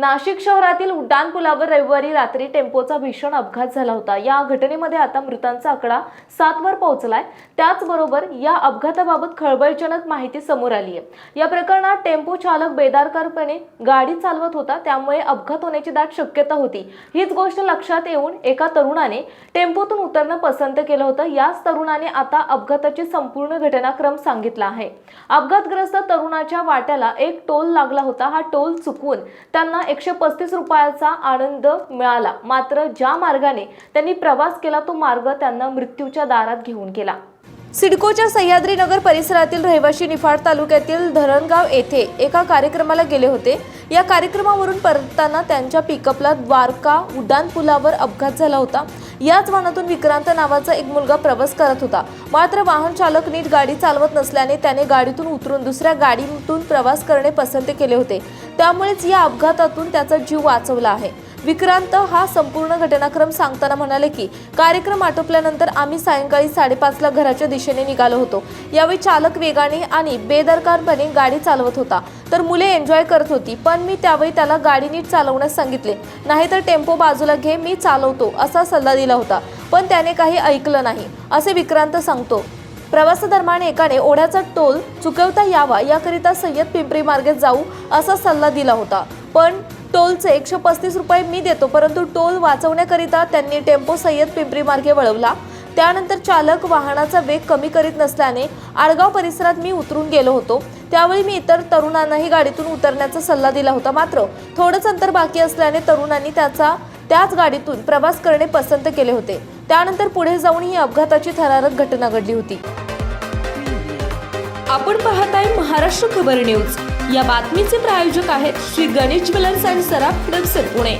नाशिक शहरातील उड्डाणपुलावर रविवारी रात्री टेम्पोचा भीषण अपघात झाला होता. या घटनेमध्ये आता मृतांचा आकडा सातवर पोहोचलाय. त्याचबरोबर या अपघाताबाबत खळबळजनक माहिती समोर आली आहे या प्रकरणात टेम्पो चालक बेदारकारपणे गाडी चालवत होता. त्यामुळे अपघात होण्याची दाट शक्यता होती. हीच गोष्ट लक्षात येऊन एका तरुणाने टेम्पोतून उतरणं पसंत केलं होतं. याच तरुणाने आता अपघाताची संपूर्ण घटनाक्रम सांगितला आहे. अपघातग्रस्त तरुणाच्या वाट्याला एक टोल लागला होता. हा टोल चुकवून त्यांना एकशे पस्तीस रुपयाचा आनंद मिळाला. मात्र ज्या मार्गाने त्यांनी प्रवास केला तो मार्ग त्यांना मृत्यूच्या दारात घेऊन गेला. सिडकोच्या सह्याद्रीनगर परिसरातील रहिवाशी निफाड तालुक्यातील धरणगाव येथे एका कार्यक्रमाला गेले होते. या कार्यक्रमावरून परतताना त्यांच्या पिकअपला द्वारका उड्डाण पुलावर अपघात झाला होता. याच वाहनातून विक्रांत नावाचा एक मुलगा प्रवास करत होता. मात्र वाहन चालक नीट गाडी चालवत नसल्याने त्याने गाडीतून उतरून दुसऱ्या गाडीतून प्रवास करणे पसंत केले होते. त्यामुळेच या अपघातातून त्याचा जीव वाचवला आहे. विक्रांत हा संपूर्ण घटनाक्रम सांगताना म्हणाले की कार्यक्रम आटोपल्यानंतर आम्ही सायंकाळी साडेपाचला घराच्या दिशेने निघालो होतो. यावेळी चालक वेगाने आणि बेदरकारपणे गाडी चालवत होता. तर मुले एन्जॉय करत होती पण मी त्यावेळी त्याला गाडी नीट चालवण्यास सांगितले. नाहीतर टेम्पो बाजूला घे मी चालवतो असा सल्ला दिला होता. पण त्याने काही ऐकलं नाही असे विक्रांत सांगतो. प्रवासादरम्यान एकाने ओढ्याचा टोल चुकवता यावा याकरिता सय्यद पिंपरी मार्गे जाऊ असा सल्ला दिला होता. पण टोलचे एकशे पस्तीस रुपये मी देतो परंतु टोल वाचवण्याकरिता त्यांनी टेम्पो सय्यद पिंपरी मार्गे वळवला. त्यानंतर चालक वाहनाचा वेग कमी करीत नसल्याने आडगाव परिसरात मी उतरून गेलो होतो. त्यावेळी मी इतर तरुणांनाही गाडीतून उतरण्याचा सल्ला दिला होता. मात्र थोडंच अंतर बाकी असल्याने तरुणांनी त्याचा त्याच गाडीतून प्रवास करणे पसंत केले होते. त्यानंतर पुढे जाऊन ही अपघाताची थरारक घटना घडली होती. आपण पाहत आहे महाराष्ट्र खबर न्यूज. या बातमीचे प्रायोजक आहेत श्री गणेश ज्वेलर्स अँड सराफ हडपसर पुणे.